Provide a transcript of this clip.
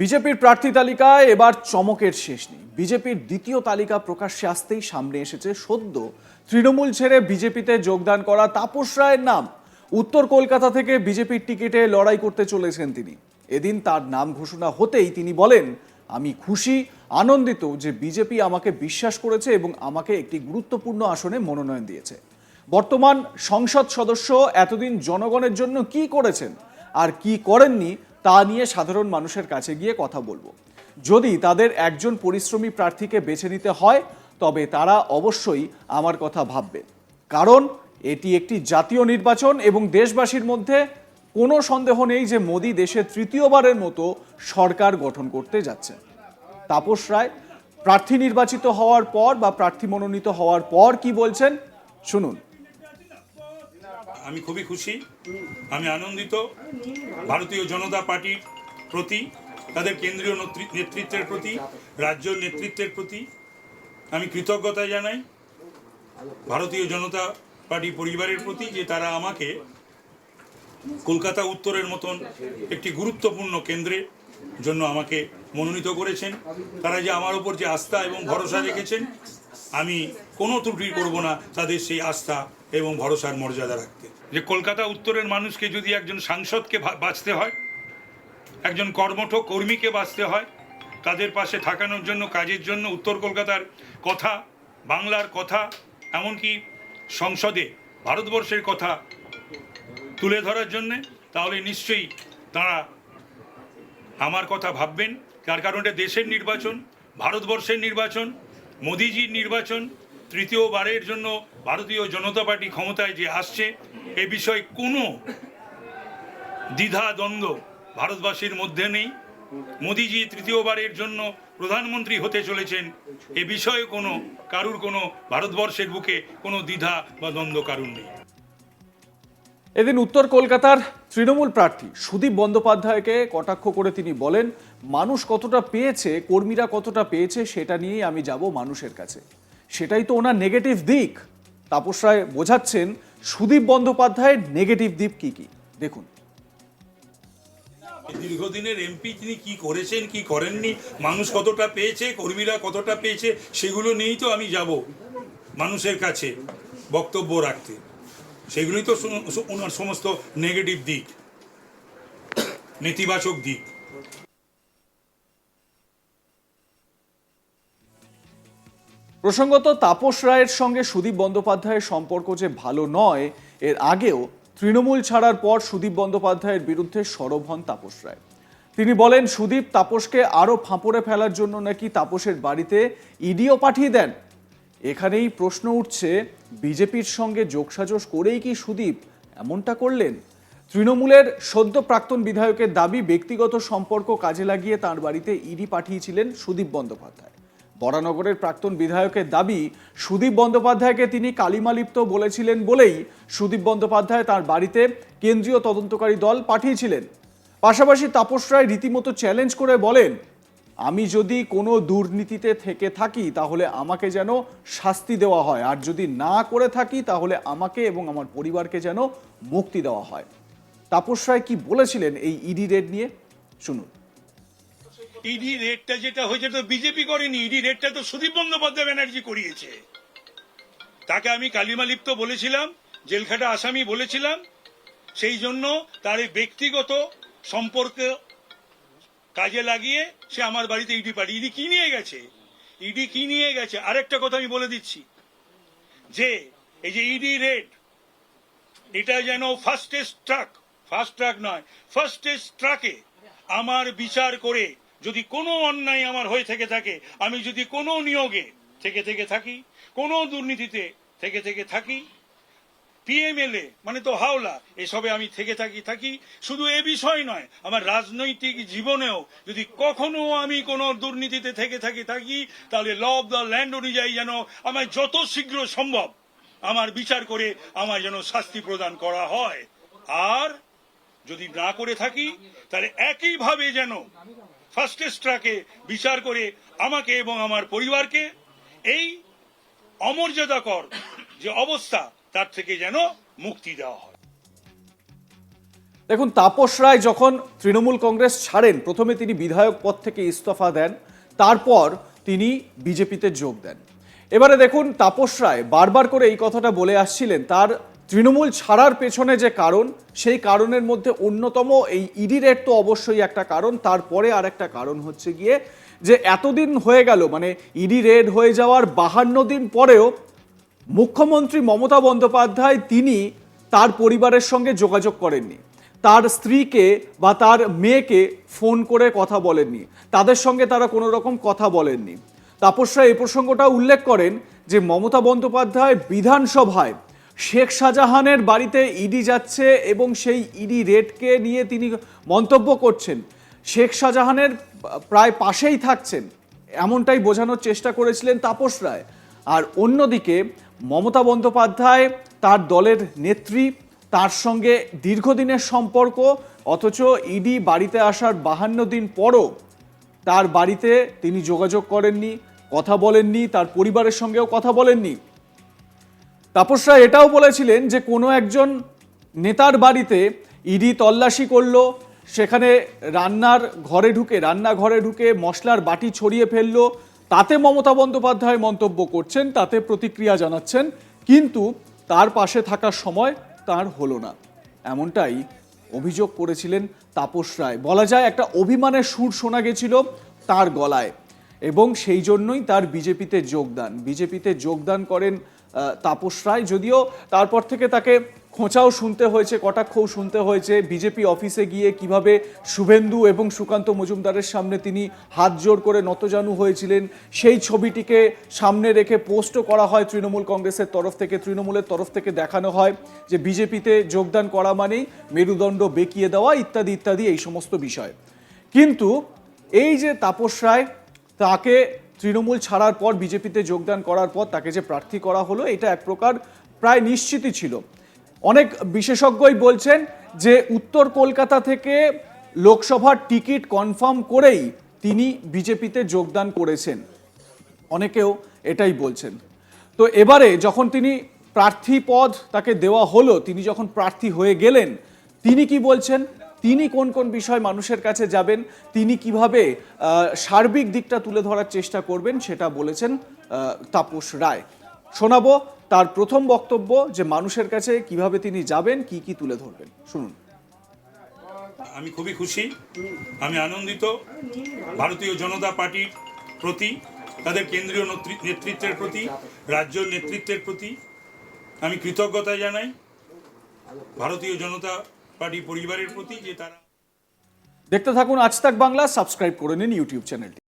বিজেপির প্রার্থী তালিকায় এবার চমকের শেষ নেই। বিজেপির দ্বিতীয় তালিকা প্রকাশ্যে আসতেই সামনে এসেছে সদ্য। তৃণমূল ছেড়ে বিজেপিতে যোগদান করা তাপস রায়ের নাম। উত্তর কলকাতা থেকে বিজেপির টিকিটে লড়াই করতে চলেছেন তিনি। এদিন তার নাম ঘোষণা হতেই তিনি বলেন, আমি খুশি, আনন্দিত যে বিজেপি আমাকে বিশ্বাস করেছে এবং আমাকে একটি গুরুত্বপূর্ণ আসনে মনোনয়ন দিয়েছে। বর্তমান সংসদ সদস্য এতদিন জনগণের জন্য কি করেছেন? আর কি করেননি? তা নিয়ে সাধারণ মানুষের কাছে গিয়ে কথা বলব। যদি তাদের একজন পরিশ্রমী প্রার্থীকে বেছে নিতে হয়, তবে তারা অবশ্যই আমার কথা ভাববে। কারণ, এটি একটি জাতীয় নির্বাচন এবং দেশবাসীর মধ্যে কোনো সন্দেহ নেই যে মোদী দেশে তৃতীয়বারের মতো সরকার গঠন করতে যাচ্ছে। তাপস রায়, প্রার্থী নির্বাচিত হওয়ার পর বা প্রার্থী মনোনীত হওয়ার পর কি বলছেন? শুনুন। আমি খুবই খুশি। আমি আনন্দিত। ভারতীয় জনতা পার্টির প্রতি, তাদের কেন্দ্রীয় নেতৃ- নেতৃত্বের প্রতি রাজ্য নেতৃত্বের প্রতি আমি কৃতজ্ঞতা জানাই। ভারতীয় জনতা পার্টি পরিবারের প্রতি যে তারা আমাকে কলকাতা উত্তরের মতন একটি গুরুত্বপূর্ণ কেন্দ্রের জন্য আমাকে মনোনীত করেছেন। তারা যে আমার উপর যে আস্থা এবং ভরসা রেখেছেন, আমি কোনো ত্রুটি করব না। তাদের সেই আস্থা এবং ভরসার মর্যাদা রাখতে। যে কলকাতা উত্তরের মানুষকে যদি একজন সাংসদকে বাঁচতে হয়, একজন কর্মঠ কর্মীকে বাঁচতে হয়, তাদের পাশে থাকানোর জন্য, কাজের জন্য উত্তর কলকাতার কথা, বাংলার কথা, এমনকি সংসদে, ভারতবর্ষের কথা তুলে ধরার জন্যে, তাহলে নিশ্চয়ই তারা আমার কথা ভাববেন। তার কারণ এটা দেশের নির্বাচন, ভারতবর্ষের নির্বাচন, মোদিজির নির্বাচন তৃতীয়বারের জন্য ভারতীয় জনতা পার্টি ক্ষমতায় যে আসছে, এ বিষয়ে কোনো দ্বিধা দ্বন্দ্ব ভারতবাসীর মধ্যে নেই। মোদিজি তৃতীয়বারের জন্য প্রধানমন্ত্রী হতে চলেছেন, এ বিষয়ে কোনো, কারুর কোনো ভারতবর্ষের বুকে কোনো দ্বিধা বা দ্বন্দ্ব কারুর নেই। এদিন উত্তর কলকাতার তৃণমূল প্রার্থী সুদীপ বন্দ্যোপাধ্যায়কে কটাক্ষ করে তিনি বলেন, মানুষ কতটা পেয়েছে, কর্মীরা কতটা পেয়েছে, সেটা নিয়েই আমি যাব মানুষের কাছে। সেটাই তো ওনার নেগেটিভ দিক। তাপস রায় বোঝাচ্ছেন সুদীপ বন্দ্যোপাধ্যায়ের নেগেটিভ দিক কি কি? দেখুন। দীর্ঘদিনের এমপি তিনি কি করেছেন, কি করেননি, মানুষ কতটা পেয়েছে, কর্মীরা কতটা পেয়েছে, সেগুলো নিয়েই তো আমি যাব মানুষের কাছে বক্তব্য রাখতে। সেগুলোই তো ওনার সমস্ত নেগেটিভ দিক, নেতিবাচক দিক। প্রসঙ্গত, তাপস রায়ের সঙ্গে সুদীপ বন্দ্যোপাধ্যায়ের সম্পর্ক যে ভালো নয়, এর আগেও তৃণমূল ছাড়ার পর সুদীপ বন্দ্যোপাধ্যায়ের বিরুদ্ধে সরব হন তাপস রায়। তিনি বলেন, সুদীপ, তাপসকে আরও ফাঁপড়ে ফেলার জন্য নাকি তাপসের বাড়িতে ইডিও পাঠিয়ে দেন? এখানেই প্রশ্ন উঠছে, বিজেপির সঙ্গে যোগসাজশ করেই কি সুদীপ এমনটা করলেন? তৃণমূলের সদ্য প্রাক্তন বিধায়কের দাবি ব্যক্তিগত সম্পর্ক কাজে লাগিয়ে তার বাড়িতে ইডি পাঠিয়েছিলেন সুদীপ বন্দ্যোপাধ্যায়। বরানগরের প্রাক্তন বিধায়কের দাবি, সুদীপ বন্দ্যোপাধ্যায়কে তিনি কালিমালিপ্ত বলেছিলেন বলেই সুদীপ বন্দ্যোপাধ্যায় তার বাড়িতে কেন্দ্রীয় তদন্তকারী দল পাঠিয়েছিলেন। পাশাপাশি তাপস রায় রীতিমতো চ্যালেঞ্জ করে বলেন, আমি যদি কোনো দুর্নীতিতে থেকে থাকি, তাহলে আমাকে যেন শাস্তি দেওয়া হয়। আর যদি না করে থাকি, তাহলে আমাকে এবং আমার পরিবারকে যেন মুক্তি দেওয়া হয়। তাপস রায় কি বলেছিলেন এই ইডি রেড নিয়ে? শুনুন। ইডি রেটটা যেটা হয়েছে তো বিজেপি করেনি। ইডি রেটটা তো সুদীপ বন্দ্যোপাধ্যায় ব্যানার্জি করিয়েছে। তাকে আমি কালিমালিপ্ত বলেছিলাম, জেলখাটা আসামি বলেছিলাম। সেই জন্য তার এই ব্যক্তিগত সম্পর্ক কাজে লাগিয়ে সে আমার বাড়িতে ইডি পাঠিয়ে ইডি কি নিয়ে গেছে? ইডি কি নিয়ে গেছে? আরেকটা কথা আমি বলে দিচ্ছি। যে এই যে ইডি রেড এটা যেন ফার্স্টেস্ট ট্রাক ফার্স্ট ট্রাক নয় ফার্স্টেস্ট ট্রাকে আমার বিচার করে যদি কোনো অন্যায় আমার হয়ে থেকে থাকে, আমি যদি কোনো নিয়োগে থেকে থেকে থাকি, কোনো দুর্নীতিতে থেকে থেকে থাকি পিএমএলএ মানে তো হাওলা, এসবে আমি থেকে থাকি থাকি, শুধু এ বিষয় নয়, আমার রাজনৈতিক জীবনেও যদি কখনো আমি কোনো দুর্নীতিতে থেকে থাকি থাকি, তাহলে ল অব দ্য ল্যান্ড অনুযায়ী যেন আমার যত শীঘ্র সম্ভব আমার বিচার করে আমার যেন শাস্তি প্রদান করা হয়। আর যদি না করে থাকি, তাহলে একইভাবে যেন ফার্স্টেস্ট ট্রাকে বিচার করে আমাকে এবং আমার পরিবারকে এই অমর্যাদাকর যে অবস্থা, তার থেকে যেন মুক্তি দেওয়া হয়। দেখুন, তাপস রায় যখন তৃণমূল কংগ্রেস ছাড়েন, প্রথমে তিনি বিধায়ক পদ থেকে ইস্তফা দেন, তারপর তিনি বিজেপিতে যোগ দেন। এবারে দেখুন, তাপস রায় বারবার করে এই কথাটা বলে আসছিলেন, তার তৃণমূল ছাড়ার পেছনে যে কারণ, সেই কারণের মধ্যে অন্যতম এই ইডি রেট তো অবশ্যই একটা কারণ। তারপরে আর একটা কারণ হচ্ছে গিয়ে যে এতদিন হয়ে গেল মানে ইডি রেড হয়ে যাওয়ার বাহান্ন দিন পরেও মুখ্যমন্ত্রী মমতা বন্দ্যোপাধ্যায় তিনি তার পরিবারের সঙ্গে যোগাযোগ করেননি। তার স্ত্রীকে বা তার মেয়েকে ফোন করে কথা বলেননি। তাদের সঙ্গে তারা কোনো রকম কথা বলেননি। তাপসরা এই প্রসঙ্গটা উল্লেখ করেন যে মমতা বন্দ্যোপাধ্যায় বিধানসভায় শেখ শাহজাহানের বাড়িতে ইডি যাচ্ছে এবং সেই ইডি রেটকে নিয়ে তিনি মন্তব্য করছেন। শেখ শাহজাহানের প্রায় পাশেই থাকছেন। এমনটাই বোঝানোর চেষ্টা করেছিলেন তাপস রায়। আর অন্যদিকে মমতা বন্দ্যোপাধ্যায় তার দলের নেত্রী, তার সঙ্গে দীর্ঘদিনের সম্পর্ক, অথচ ইডি বাড়িতে আসার বাহান্ন দিন পরও তার বাড়িতে তিনি যোগাযোগ করেননি, কথা বলেননি, তার পরিবারের সঙ্গেও কথা বলেননি। তাপস রায় এটাও বলেছিলেন যে কোনো একজন নেতার বাড়িতে ইডি তল্লাশি করল, সেখানে রান্নার ঘরে ঢুকে, রান্নাঘরে ঢুকে মশলার বাটি ছড়িয়ে ফেলল, তাতে মমতা বন্দ্যোপাধ্যায় মন্তব্য করছেন, তাতে প্রতিক্রিয়া জানাচ্ছেন, কিন্তু তার পাশে থাকার সময় তার হলো না। এমনটাই অভিযোগ করেছিলেন তাপস রায়। বলা যায় একটা অভিমানের সুর শোনা গেছিল তার গলায় এবং সেই জন্যই তার বিজেপিতে যোগদান। বিজেপিতে যোগদান করেন তাপস রায়। যদিও তারপর থেকে তাকে খোঁচাও শুনতে হয়েছে, কটাক্ষও শুনতে হয়েছে। বিজেপি অফিসে গিয়ে কীভাবে শুভেন্দু এবং সুকান্ত মজুমদারের সামনে তিনি হাত জোড় করে নতজানু হয়েছিলেন, সেই ছবিটিকে সামনে রেখে পোস্টও করা হয় তৃণমূল কংগ্রেসের তরফ থেকে, তৃণমূলের তরফ থেকে দেখানো হয় যে বিজেপিতে যোগদান করা মানেই মেরুদণ্ড বেঁকিয়ে দেওয়া, ইত্যাদি ইত্যাদি, এই সমস্ত বিষয়। কিন্তু এই যে তাপস রায়, তাকে তৃণমূল ছাড়ার পর বিজেপিতে যোগদান করার পর তাকে যে প্রার্থী করা হলো, এটা এক প্রকার প্রায় নিশ্চিতই ছিল। অনেক বিশেষজ্ঞই বলছেন যে উত্তর কলকাতা থেকে লোকসভার টিকিট কনফার্ম করেই তিনি বিজেপিতে যোগদান করেছেন। অনেকেও এটাই বলছেন। তো এবারে যখন তিনি প্রার্থী পদ তাকে দেওয়া হলো, তিনি যখন প্রার্থী হয়ে গেলেন, তিনি কি বলছেন? তিনি কোন কোন বিষয় মানুষের কাছে যাবেন, তিনি কীভাবে সার্বিক দিকটা তুলে ধরার চেষ্টা করবেন সেটা বলেছেন তাপস রায়। শোনাবো তার প্রথম বক্তব্য যে মানুষের কাছে কীভাবে তিনি যাবেন, কি কি তুলে ধরবেন। শুনুন। আমি খুবই খুশি। আমি আনন্দিত। ভারতীয় জনতা পার্টির প্রতি, তাদের কেন্দ্রীয় নেতৃ- নেতৃত্বের প্রতি রাজ্য নেতৃত্বের প্রতি আমি কৃতজ্ঞতা জানাই। ভারতীয় জনতা পার্টি পরিবারের প্রতি যে তারা দেখতে থাকুন আজ তাক বাংলা, সাবস্ক্রাইব করে নিন ইউটিউব চ্যানেলটি।